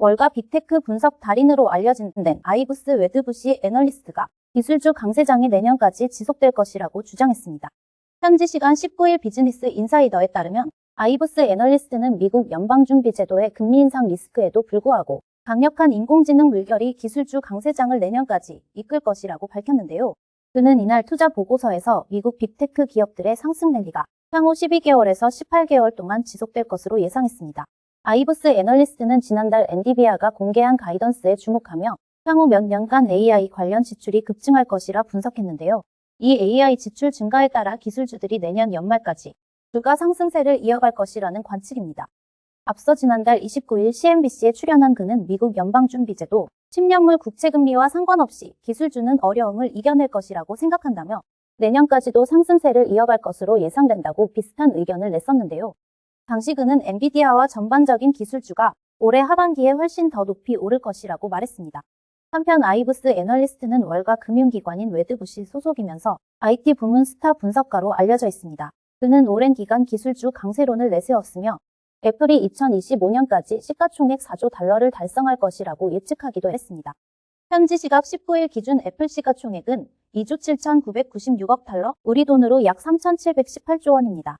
월가 빅테크 분석 달인으로 알려진 된 아이브스 웨드부시 애널리스트가 기술주 강세장이 내년까지 지속될 것이라고 주장했습니다. 현지 시간 19일 비즈니스 인사이더에 따르면 아이브스 애널리스트는 미국 연방준비제도의 금리 인상 리스크에도 불구하고 강력한 인공지능 물결이 기술주 강세장을 내년까지 이끌 것이라고 밝혔는데요. 그는 이날 투자 보고서에서 미국 빅테크 기업들의 상승 랠리가 향후 12개월에서 18개월 동안 지속될 것으로 예상했습니다. 아이브스 애널리스트는 지난달 엔디비아가 공개한 가이던스에 주목하며 향후 몇 년간 AI 관련 지출이 급증할 것이라 분석했는데요. 이 AI 지출 증가에 따라 기술주들이 내년 연말까지 주가 상승세를 이어갈 것이라는 관측입니다. 앞서 지난달 29일 CNBC에 출연한 그는 미국 연방준비제도 10년물 국채금리와 상관없이 기술주는 어려움을 이겨낼 것이라고 생각한다며 내년까지도 상승세를 이어갈 것으로 예상된다고 비슷한 의견을 냈었는데요. 당시 그는 엔비디아와 전반적인 기술주가 올해 하반기에 훨씬 더 높이 오를 것이라고 말했습니다. 한편 아이브스 애널리스트는 월가 금융기관인 웨드부시 소속이면서 IT 부문 스타 분석가로 알려져 있습니다. 그는 오랜 기간 기술주 강세론을 내세웠으며 애플이 2025년까지 시가총액 4조 달러를 달성할 것이라고 예측하기도 했습니다. 현지 시각 19일 기준 애플 시가총액은 2조 7,996억 달러, 우리 돈으로 약 3,718조 원입니다.